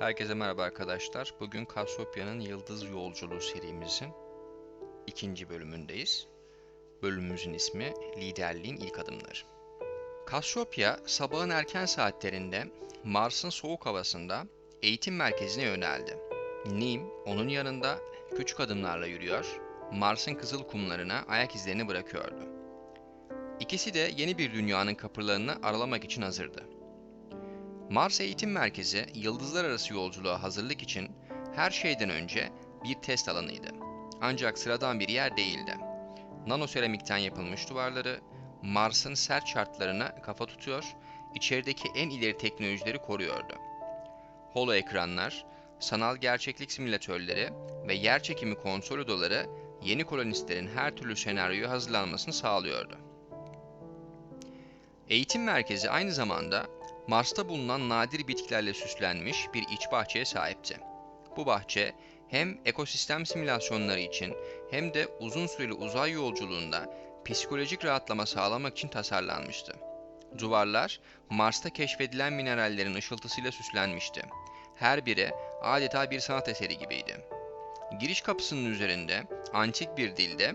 Herkese merhaba arkadaşlar. Bugün Kasyopya'nın Yıldız Yolculuğu serimizin ikinci bölümündeyiz. Bölümümüzün ismi Liderliğin İlk Adımları. Kasyopya sabahın erken saatlerinde Mars'ın soğuk havasında eğitim merkezine yöneldi. Nim onun yanında küçük adımlarla yürüyor, Mars'ın kızıl kumlarına ayak izlerini bırakıyordu. İkisi de yeni bir dünyanın kapılarını aralamak için hazırdı. Mars Eğitim Merkezi, yıldızlar arası yolculuğa hazırlık için her şeyden önce bir test alanıydı. Ancak sıradan bir yer değildi. Nanoseramikten yapılmış duvarları, Mars'ın sert şartlarına kafa tutuyor, içerideki en ileri teknolojileri koruyordu. Holo ekranlar, sanal gerçeklik simülatörleri ve yer çekimi konsol odaları yeni kolonistlerin her türlü senaryoya hazırlanmasını sağlıyordu. Eğitim merkezi aynı zamanda Mars'ta bulunan nadir bitkilerle süslenmiş bir iç bahçeye sahipti. Bu bahçe hem ekosistem simülasyonları için hem de uzun süreli uzay yolculuğunda psikolojik rahatlama sağlamak için tasarlanmıştı. Duvarlar Mars'ta keşfedilen minerallerin ışıltısıyla süslenmişti. Her biri adeta bir sanat eseri gibiydi. Giriş kapısının üzerinde antik bir dilde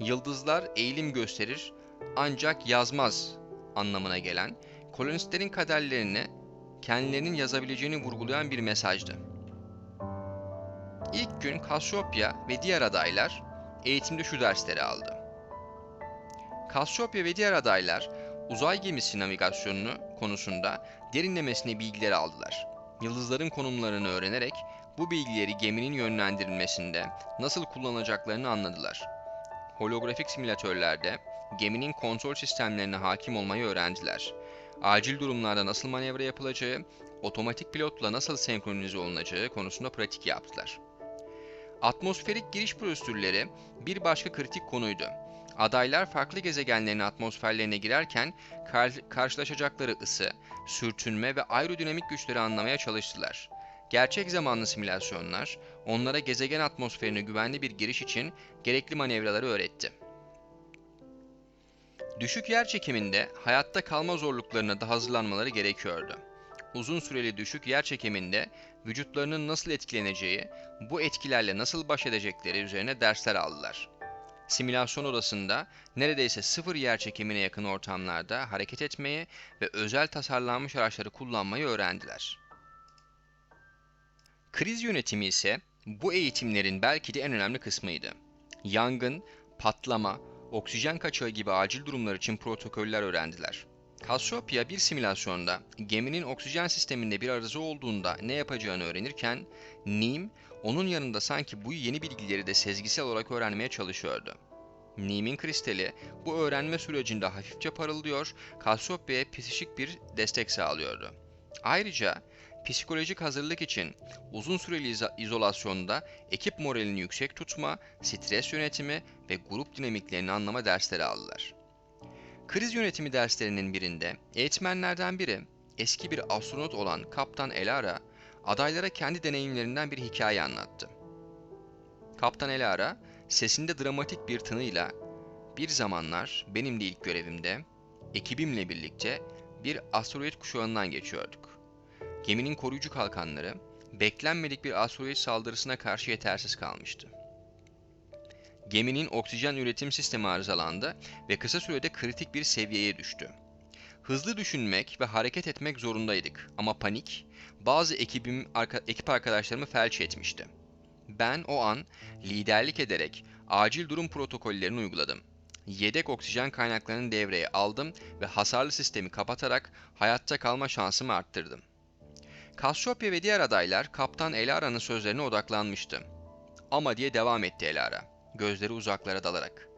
yıldızlar eğilim gösterir ancak yazmaz anlamına gelen kolonistlerin kaderlerini kendilerinin yazabileceğini vurgulayan bir mesajdı. İlk gün Kasyopya ve diğer adaylar eğitimde şu dersleri aldı. Kasyopya ve diğer adaylar uzay gemisi navigasyonunu konusunda derinlemesine bilgiler aldılar. Yıldızların konumlarını öğrenerek bu bilgileri geminin yönlendirilmesinde nasıl kullanacaklarını anladılar. Holografik simülatörlerde geminin kontrol sistemlerine hakim olmayı öğrendiler acil durumlarda nasıl manevra yapılacağı, otomatik pilotla nasıl senkronize olunacağı konusunda pratik yaptılar. Atmosferik giriş prosedürleri bir başka kritik konuydu. Adaylar farklı gezegenlerin atmosferlerine girerken kar karşılaşacakları ısı, sürtünme ve aerodinamik güçleri anlamaya çalıştılar. Gerçek zamanlı simülasyonlar onlara gezegen atmosferine güvenli bir giriş için gerekli manevraları öğretti. Düşük yer çekiminde hayatta kalma zorluklarına da hazırlanmaları gerekiyordu. Uzun süreli düşük yer çekiminde vücutlarının nasıl etkileneceği, bu etkilerle nasıl baş edecekleri üzerine dersler aldılar. Simülasyon odasında neredeyse sıfır yer çekimine yakın ortamlarda hareket etmeyi ve özel tasarlanmış araçları kullanmayı öğrendiler. Kriz yönetimi ise bu eğitimlerin belki de en önemli kısmıydı. Yangın, patlama, oksijen kaçağı gibi acil durumlar için protokoller öğrendiler. Cassiopeia bir simülasyonda geminin oksijen sisteminde bir arıza olduğunda ne yapacağını öğrenirken, Nim onun yanında sanki bu yeni bilgileri de sezgisel olarak öğrenmeye çalışıyordu. Nim'in kristali bu öğrenme sürecinde hafifçe parıldıyor, Cassiopeia'ya psikik bir destek sağlıyordu. Ayrıca psikolojik hazırlık için uzun süreli izolasyonda ekip moralini yüksek tutma, stres yönetimi ve grup dinamiklerini anlama dersleri aldılar. Kriz yönetimi derslerinin birinde eğitmenlerden biri eski bir astronot olan Kaptan Elara adaylara kendi deneyimlerinden bir hikaye anlattı. Kaptan Elara sesinde dramatik bir tınıyla bir zamanlar benim de ilk görevimde ekibimle birlikte bir asteroid kuşağından geçiyorduk. Geminin koruyucu kalkanları beklenmedik bir asteroid saldırısına karşı yetersiz kalmıştı. Geminin oksijen üretim sistemi arızalandı ve kısa sürede kritik bir seviyeye düştü. Hızlı düşünmek ve hareket etmek zorundaydık ama panik bazı ekibim, arka, ekip arkadaşlarımı felç etmişti. Ben o an liderlik ederek acil durum protokollerini uyguladım. Yedek oksijen kaynaklarını devreye aldım ve hasarlı sistemi kapatarak hayatta kalma şansımı arttırdım. Cassiopeia ve diğer adaylar Kaptan Elara'nın sözlerine odaklanmıştı. Ama diye devam etti Elara, gözleri uzaklara dalarak.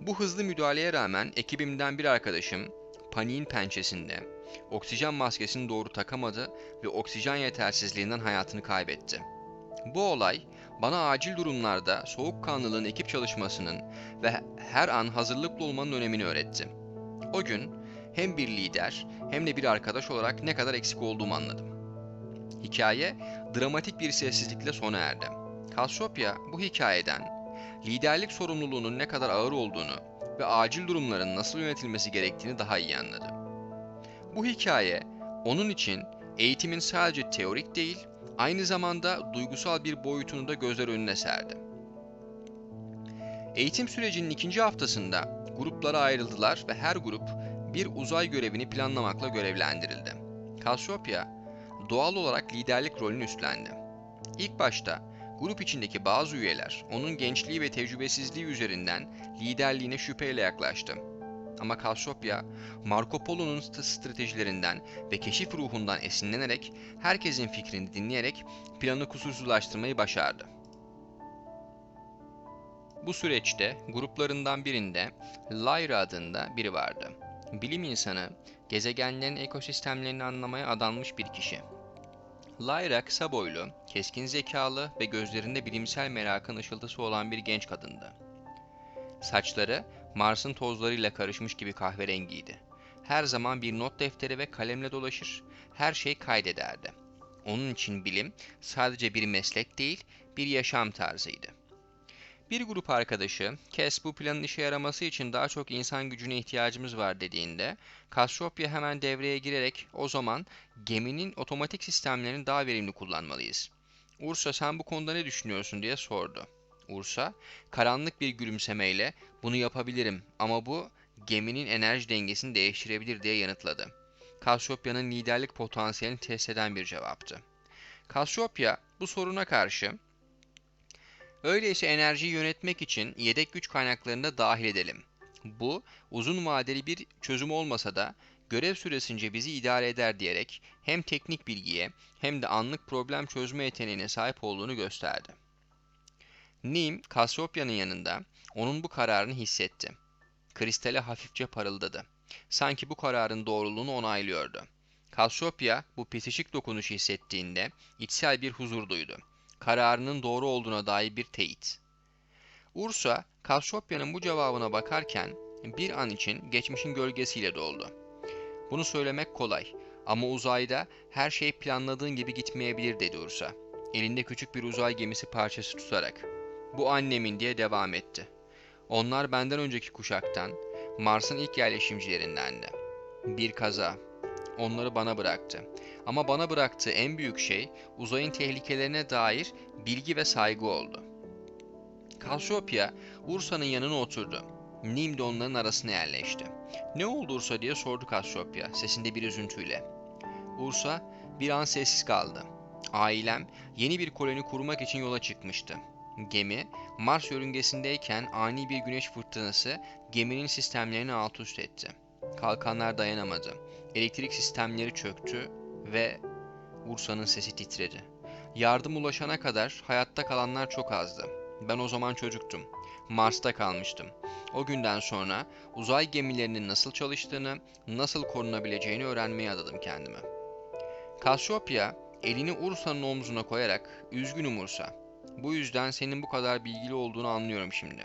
Bu hızlı müdahaleye rağmen ekibimden bir arkadaşım paniğin pençesinde oksijen maskesini doğru takamadı ve oksijen yetersizliğinden hayatını kaybetti. Bu olay bana acil durumlarda soğukkanlılığın ekip çalışmasının ve her an hazırlıklı olmanın önemini öğretti. O gün hem bir lider hem de bir arkadaş olarak ne kadar eksik olduğumu anladım. Hikaye dramatik bir sessizlikle sona erdi. Cassiopeia bu hikayeden liderlik sorumluluğunun ne kadar ağır olduğunu ve acil durumların nasıl yönetilmesi gerektiğini daha iyi anladı. Bu hikaye onun için Eğitimin sadece teorik değil, aynı zamanda duygusal bir boyutunu da gözler önüne serdi. Eğitim sürecinin ikinci haftasında gruplara ayrıldılar ve her grup bir uzay görevini planlamakla görevlendirildi. Cassiopeia doğal olarak liderlik rolünü üstlendi. İlk başta grup içindeki bazı üyeler onun gençliği ve tecrübesizliği üzerinden liderliğine şüpheyle yaklaştı. Ama Cassiopeia, Marco Polo'nun stratejilerinden ve keşif ruhundan esinlenerek herkesin fikrini dinleyerek planı kusursuzlaştırmayı başardı. Bu süreçte gruplarından birinde Lyra adında biri vardı. Bilim insanı, gezegenlerin ekosistemlerini anlamaya adanmış bir kişi. Lyra kısa boylu, keskin zekalı ve gözlerinde bilimsel merakın ışıltısı olan bir genç kadındı. Saçları Mars'ın tozlarıyla karışmış gibi kahverengiydi. Her zaman bir not defteri ve kalemle dolaşır, her şey kaydederdi. Onun için bilim sadece bir meslek değil, bir yaşam tarzıydı. Bir grup arkadaşı, Kes bu planın işe yaraması için daha çok insan gücüne ihtiyacımız var dediğinde, Cassiopeia hemen devreye girerek o zaman geminin otomatik sistemlerini daha verimli kullanmalıyız. Ursa sen bu konuda ne düşünüyorsun diye sordu. Ursa, karanlık bir gülümsemeyle bunu yapabilirim ama bu geminin enerji dengesini değiştirebilir diye yanıtladı. Cassiopeia'nın liderlik potansiyelini test eden bir cevaptı. Cassiopeia bu soruna karşı Öyleyse enerjiyi yönetmek için yedek güç kaynaklarını da dahil edelim. Bu uzun vadeli bir çözüm olmasa da görev süresince bizi idare eder diyerek hem teknik bilgiye hem de anlık problem çözme yeteneğine sahip olduğunu gösterdi. Nim, Cassiopeia'nın yanında onun bu kararını hissetti. Kristale hafifçe parıldadı. Sanki bu kararın doğruluğunu onaylıyordu. Cassiopeia bu pisişik dokunuşu hissettiğinde içsel bir huzur duydu kararının doğru olduğuna dair bir teyit. Ursa, Kasyopya'nın bu cevabına bakarken bir an için geçmişin gölgesiyle doldu. Bunu söylemek kolay ama uzayda her şey planladığın gibi gitmeyebilir dedi Ursa. Elinde küçük bir uzay gemisi parçası tutarak. Bu annemin diye devam etti. Onlar benden önceki kuşaktan, Mars'ın ilk yerleşimcilerindendi. Bir kaza. Onları bana bıraktı. Ama bana bıraktığı en büyük şey uzayın tehlikelerine dair bilgi ve saygı oldu. Cassiopeia, Ursa'nın yanına oturdu. Nim de onların arasına yerleşti. Ne oldu Ursa diye sordu Cassiopeia sesinde bir üzüntüyle. Ursa bir an sessiz kaldı. Ailem yeni bir koloni kurmak için yola çıkmıştı. Gemi Mars yörüngesindeyken ani bir güneş fırtınası geminin sistemlerini alt üst etti. Kalkanlar dayanamadı. Elektrik sistemleri çöktü ve Ursa'nın sesi titredi. Yardım ulaşana kadar hayatta kalanlar çok azdı. Ben o zaman çocuktum. Mars'ta kalmıştım. O günden sonra uzay gemilerinin nasıl çalıştığını, nasıl korunabileceğini öğrenmeye adadım kendime. Cassiopeia elini Ursa'nın omzuna koyarak "Üzgünüm Ursa. Bu yüzden senin bu kadar bilgili olduğunu anlıyorum şimdi.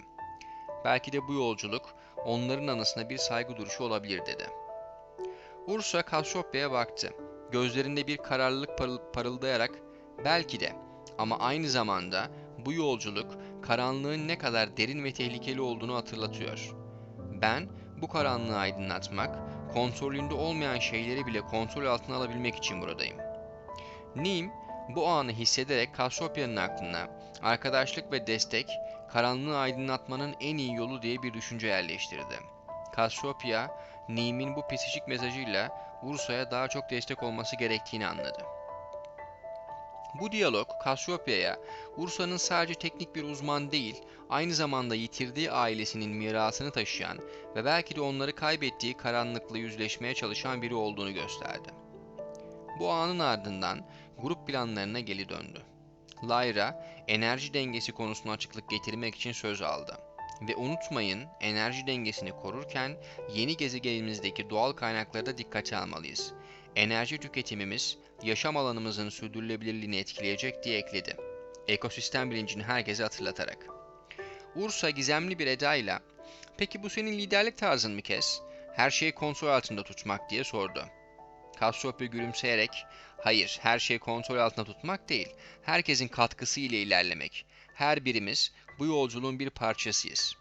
Belki de bu yolculuk onların anısına bir saygı duruşu olabilir." dedi. Ursa Cassiopeia'ya baktı gözlerinde bir kararlılık parıldayarak belki de ama aynı zamanda bu yolculuk karanlığın ne kadar derin ve tehlikeli olduğunu hatırlatıyor. Ben bu karanlığı aydınlatmak, kontrolünde olmayan şeyleri bile kontrol altına alabilmek için buradayım. Nim bu anı hissederek Cassiopeia'nın aklına arkadaşlık ve destek karanlığı aydınlatmanın en iyi yolu diye bir düşünce yerleştirdi. Cassiopeia, Nim'in bu psikik mesajıyla Ursa'ya daha çok destek olması gerektiğini anladı. Bu diyalog Cassiopeia'ya Ursa'nın sadece teknik bir uzman değil, aynı zamanda yitirdiği ailesinin mirasını taşıyan ve belki de onları kaybettiği karanlıkla yüzleşmeye çalışan biri olduğunu gösterdi. Bu anın ardından grup planlarına geri döndü. Lyra, enerji dengesi konusuna açıklık getirmek için söz aldı. Ve unutmayın enerji dengesini korurken yeni gezegenimizdeki doğal kaynakları da dikkate almalıyız. Enerji tüketimimiz yaşam alanımızın sürdürülebilirliğini etkileyecek diye ekledi. Ekosistem bilincini herkese hatırlatarak. Ursa gizemli bir edayla ''Peki bu senin liderlik tarzın mı kes? Her şeyi kontrol altında tutmak?'' diye sordu. Cassiopeia gülümseyerek ''Hayır, her şeyi kontrol altında tutmak değil, herkesin katkısı ile ilerlemek. Her birimiz bu yolculuğun bir parçasıyız.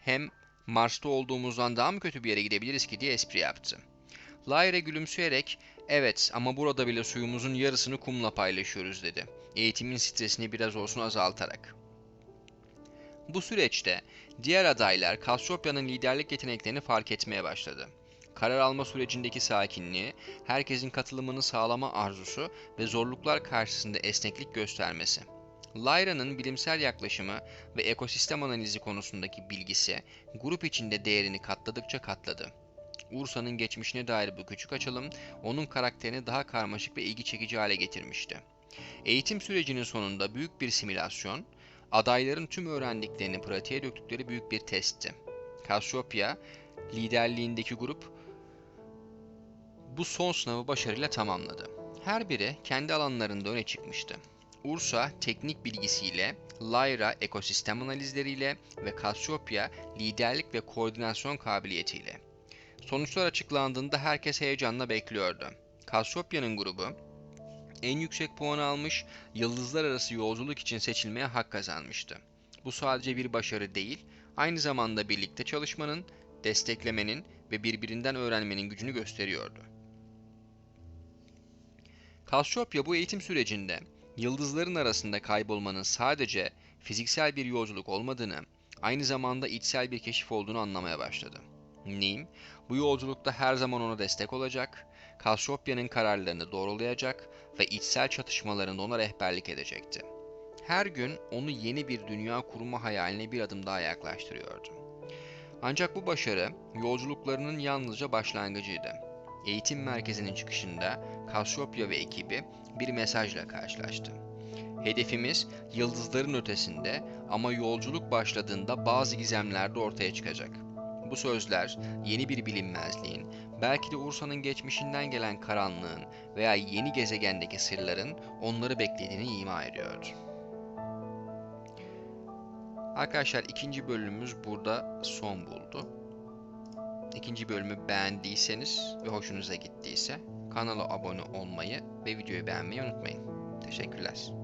Hem Mars'ta olduğumuzdan daha mı kötü bir yere gidebiliriz ki diye espri yaptı. Lyra gülümseyerek evet ama burada bile suyumuzun yarısını kumla paylaşıyoruz dedi. Eğitimin stresini biraz olsun azaltarak. Bu süreçte diğer adaylar Kasyopya'nın liderlik yeteneklerini fark etmeye başladı. Karar alma sürecindeki sakinliği, herkesin katılımını sağlama arzusu ve zorluklar karşısında esneklik göstermesi. Lyra'nın bilimsel yaklaşımı ve ekosistem analizi konusundaki bilgisi grup içinde değerini katladıkça katladı. Ursa'nın geçmişine dair bu küçük açılım onun karakterini daha karmaşık ve ilgi çekici hale getirmişti. Eğitim sürecinin sonunda büyük bir simülasyon, adayların tüm öğrendiklerini pratiğe döktükleri büyük bir testti. Cassiopeia liderliğindeki grup bu son sınavı başarıyla tamamladı. Her biri kendi alanlarında öne çıkmıştı. Ursa teknik bilgisiyle, Lyra ekosistem analizleriyle ve Cassiopeia liderlik ve koordinasyon kabiliyetiyle. Sonuçlar açıklandığında herkes heyecanla bekliyordu. Cassiopeia'nın grubu en yüksek puan almış, yıldızlar arası yolculuk için seçilmeye hak kazanmıştı. Bu sadece bir başarı değil, aynı zamanda birlikte çalışmanın, desteklemenin ve birbirinden öğrenmenin gücünü gösteriyordu. Cassiopeia bu eğitim sürecinde yıldızların arasında kaybolmanın sadece fiziksel bir yolculuk olmadığını, aynı zamanda içsel bir keşif olduğunu anlamaya başladı. Nim, bu yolculukta her zaman ona destek olacak, Cassiopeia'nın kararlarını doğrulayacak ve içsel çatışmalarında ona rehberlik edecekti. Her gün onu yeni bir dünya kurma hayaline bir adım daha yaklaştırıyordu. Ancak bu başarı yolculuklarının yalnızca başlangıcıydı. Eğitim merkezinin çıkışında Cassiopeia ve ekibi bir mesajla karşılaştı. Hedefimiz yıldızların ötesinde ama yolculuk başladığında bazı gizemler de ortaya çıkacak. Bu sözler yeni bir bilinmezliğin, belki de Ursa'nın geçmişinden gelen karanlığın veya yeni gezegendeki sırların onları beklediğini ima ediyordu. Arkadaşlar ikinci bölümümüz burada son buldu. İkinci bölümü beğendiyseniz ve hoşunuza gittiyse kanala abone olmayı ve videoyu beğenmeyi unutmayın. Teşekkürler.